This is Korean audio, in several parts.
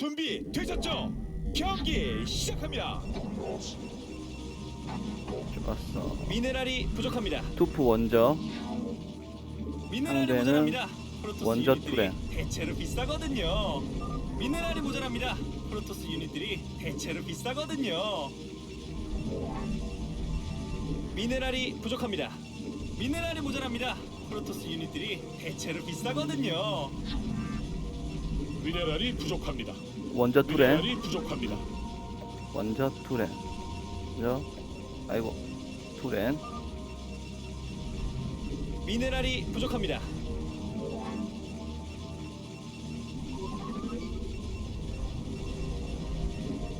준비 되셨죠? 경기 시작합니다. 좋았어. 미네랄이 부족합니다. 투프 원저. 미네랄이 상대는 모자랍니다. 프로토스 원저 유닛들이 투레. 대체로 비싸거든요. 미네랄이 모자랍니다. 프로토스 유닛들이 대체로 비싸거든요. 미네랄이 부족합니다. 미네랄이 모자랍니다. 프로토스 유닛들이 대체로 비싸거든요. 미네랄이 부족합니다. 원저 투레. 미네랄이 부족합니다. 원저 투레. 원저. 아이고. 투렌. 미네랄이 부족합니다.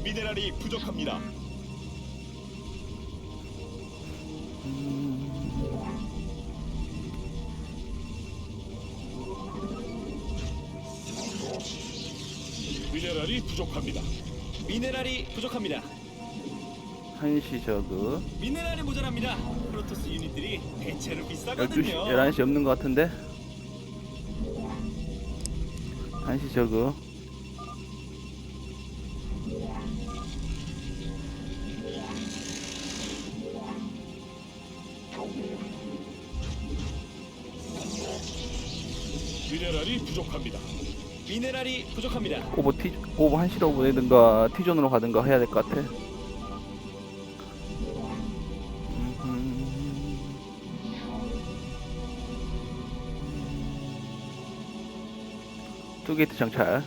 미네랄이 부족합니다. 미네랄이 부족합니다. 미네랄이 부족합니다. 한시 저그. 미네랄이 모자랍니다. 프로토스 유닛들이 대체로 12시, 비싸거든요. 11시 없는 것 같은데? 한시 저그. 미네랄이 부족합니다. 미네랄이 부족합니다. 오버 티, 오버 한시로 보내든가, 티존으로 가든가 해야 될 것 같아. 투게이트 정찰.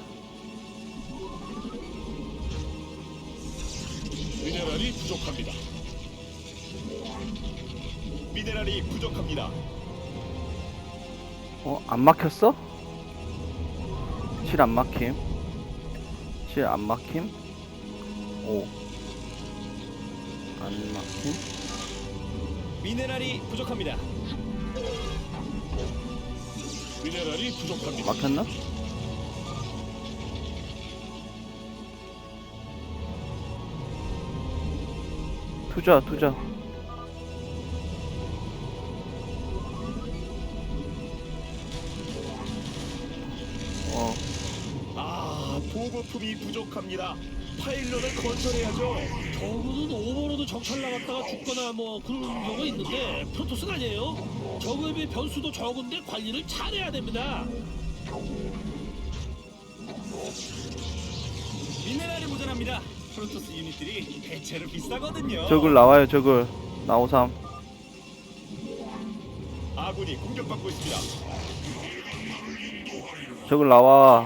미네랄이 부족합니다. 미네랄이 부족합니다. 어? 안 막혔어? 실안 막힘. 실안 막힘. 오. 안 막힘. 미네랄이 부족합니다. 미네랄이 부족합니다. 막혔나? 투자 투자 보급품이 부족합니다. 파일런을 건설해야죠. 저그는 오버로드 정찰 나갔다가 죽거나 뭐 그런 경우가 있는데 프로토스는 아니에요. 저그에 비해 변수도 적은데 관리를 잘해야 됩니다. 미네랄이 모자랍니다. 프로토스 유닛들이 대체로 비싸거든요. 저글 나와요 저글 나오삼 아군이 공격받고 있습니다. 저글 나와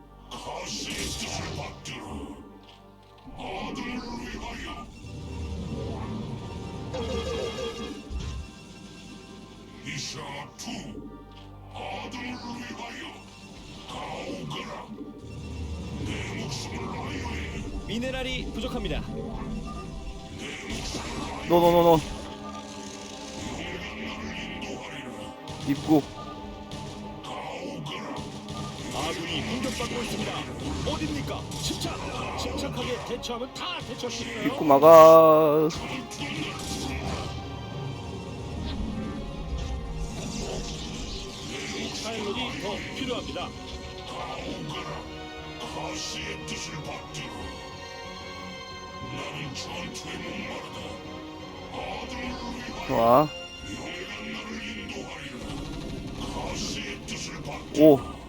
미네랄이 부족합니다. 노노노노 입구 아군이 공격받고 있습니다. 어딥니까? 침착, 침착하게 대처하면 다 대처할 수 있어요. 입구 막아 파일럿이 더 필요합니다. 좋아 오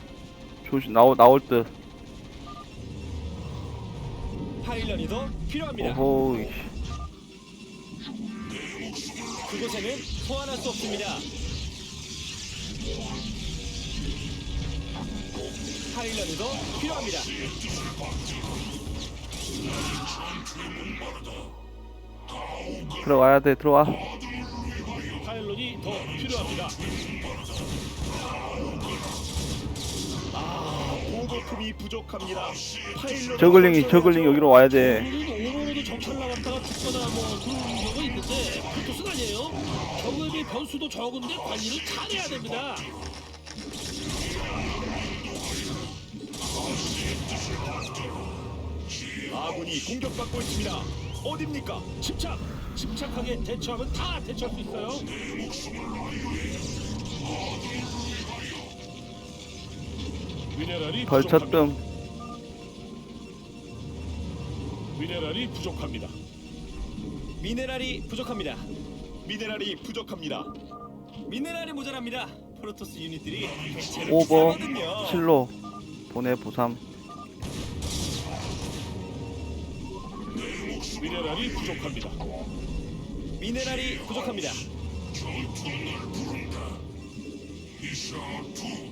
조심 나오 나올 듯 파일런이 더 필요합니다. 오호. 그곳에는 소환할 수 없습니다. 파일런이 더 필요합니다. 들어와야 돼 들어와 파일럿이 더 필요합니다. 부품이 부족합니다. 파일럿 저글링이 저글링 여기로 와야 돼 오늘은 오버로드 정찰 나갔다가 죽거나 뭐 경우가 있는데 아니에요. 변수도 적은데 관리를 잘해야 됩니다. 아군이 공격받고 있습니다. 어딥니까? 침착! 침착하게 대처하면 다 대처할 수 있어요. 미네랄이 부족합니다. 벌쳤뜸 미네랄이 부족합니다. 미네랄이 부족합니다. 미네랄이 부족합니다. 미네랄이 모자랍니다. 프로토스 유닛들이 오버 비싸거든요. 실로 보내 부삼 미네랄이 부족합니다. 미네랄이 부족합니다. 이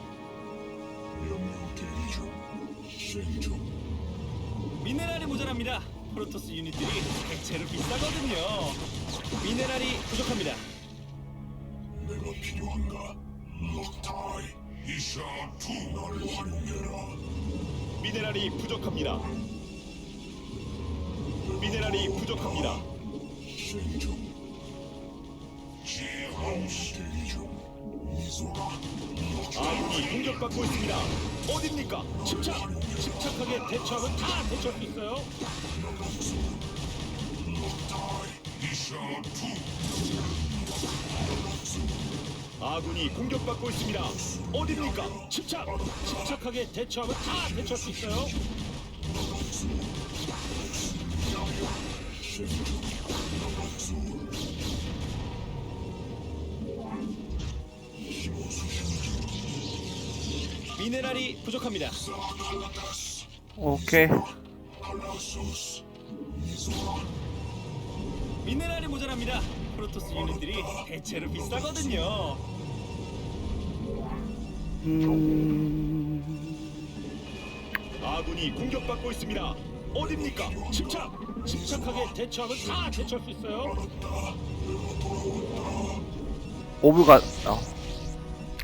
네랄이 모자랍니다. 프로토스 유닛들이 대체로 비싸거든요. 미네랄이 부족합니다. 미네랄이 부족합니다. 미네랄이 부족합니다. 아군이 공격받고 있습니다. 어딥니까? 침착! 침착하게 대처하면 다 대처할 수 있어요. 아군이 공격받고 있습니다. 어딥니까? 침착! 침착하게 대처하면 다 대처할 수 있어요. 미네랄이 부족합니다. 오케이 미네랄이 모자랍니다. 프로토스 유닛들이 대체로 비싸거든요. 음... 아군이 공격받고 있습니다. 어딥니까? 침착! 침착하게 대처하면 다 대처할 수 있어요. 오브가 어.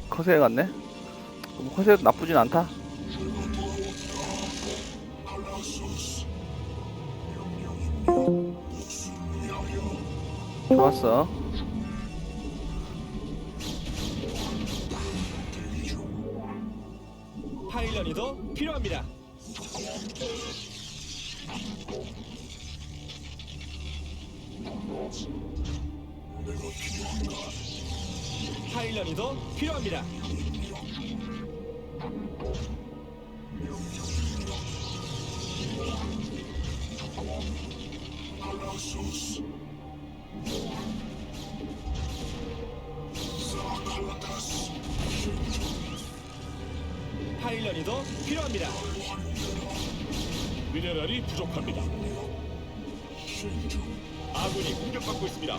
커세에 갔네 뭐 커세도 나쁘진 않다 좋았어 파일런이 더 필요합니다. 파일런이 더 필요합니다. 파일런이 더 필요합니다. 미네랄이 부족합니다. 아군이 공격받고 있습니다.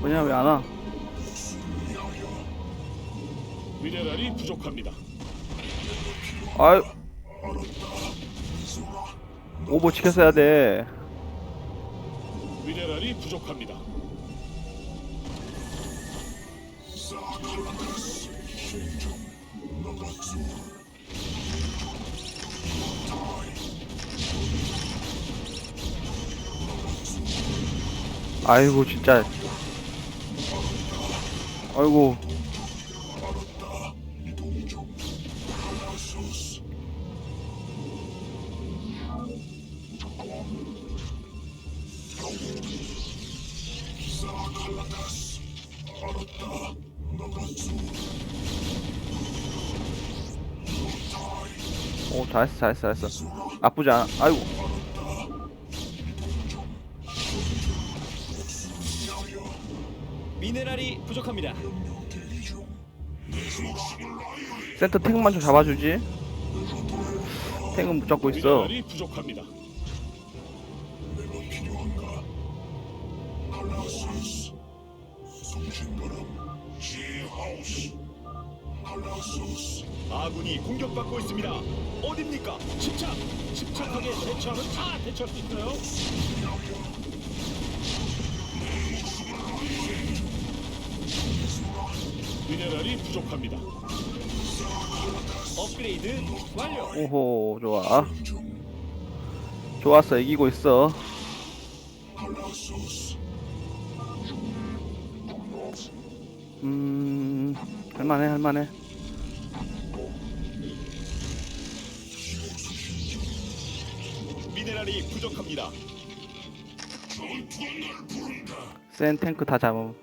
뭐냐 왜 안 와? 미네랄이 부족합니다. 아유 오버 지켰어야 돼 미네랄이 부족합니다. 아이고 진짜 아이고 잘했어 잘했어 잘했어. 나쁘지 않아. 아이고. 미네랄이 부족합니다. 센터 탱만 좀 잡아주지. 탱은 못 잡고 있어. 미네랄이 부족합니다. 아군이 공격받고 있습니다. 어딥니까? 침착, 침착하게 대처하면 다 대처할 수 있어요. 미네랄이 부족합니다. 업그레이드 완료. 오호 좋아 좋았어 이기고 있어 음 할만해 할만해 미네랄이 부족합니다. 센 탱크 다 잡음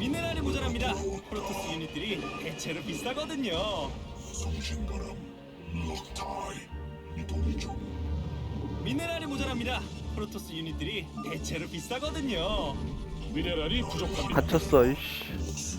미네랄이 모자랍니다. 프로토스 유닛들이 대체로 비싸거든요. 미네랄이 모자랍니다. 프로토스 유닛들이 대체로 비싸거든요. 미네랄이 부족합니다. 갇혔어 이씨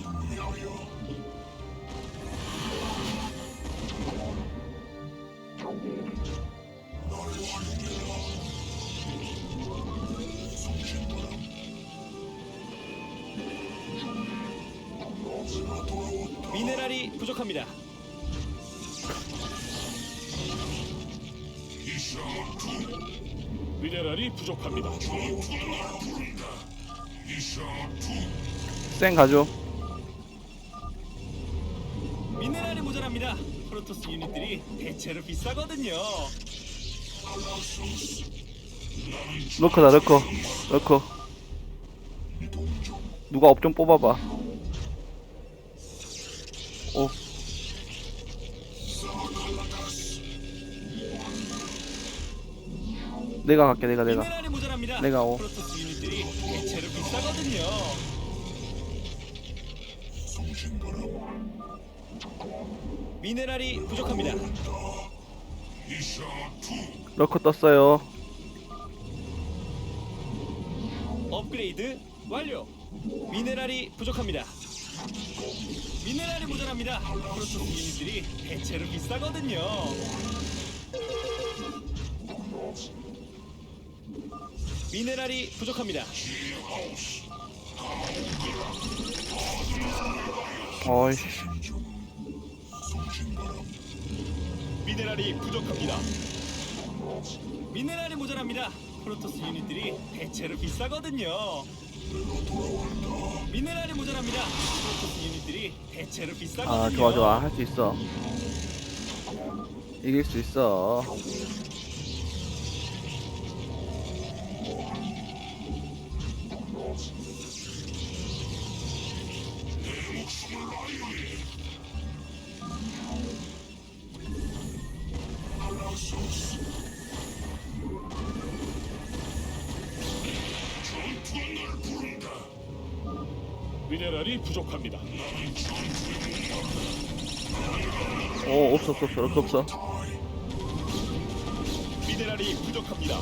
미네랄이 부족합니다. 센 가죠 미네랄이 모자랍니다. 프로토스 유닛들이 대체로 비싸거든요. 러커다 러커 러커 누가 업 좀 뽑아봐 오 내가 갈게 내가 내가 미네랄이 모자랍니다. 내가 오. 프로토스 유닛들이 대체로 비싸거든요. 미네랄이 부족합니다. 러커 떴어요 업그레이드 완료. 미네랄이 부족합니다. 미네랄이 모자랍니다. 프로토스 유닛들이 대체로 비싸거든요. 미네랄이 부족합니다. 어이씨 미네랄이 부족합니다. 미네랄이 모자랍니다. 프로토스 유닛들이 대체로 비싸거든요. 미네랄이 모자랍니다. 프로토스 유닛들이 대체로 비싸거든요. 아 좋아 좋아 할 수 있어 이길 수 있어 미네랄이 부족합니다. 오 없어 없어 없어 없어 없어 미네랄이 부족합니다.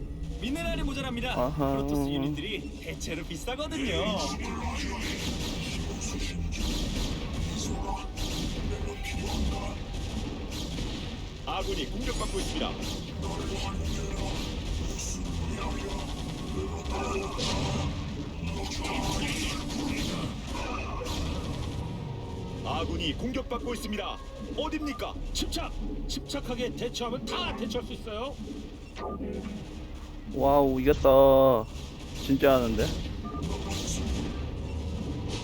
미네랄이 모자랍니다. 아하. 프로토스 유닛들이 대체로 비싸거든요. 아군이 공격받고 있습니다. 아군이 공격받고 있습니다. 어딥니까? 침착, 침착하게 대처하면 다 대처할 수 있어요. 와우 이겼다. 진짜 하는데?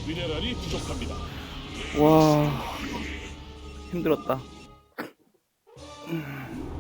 미네랄이 부족합니다. 와 힘들었다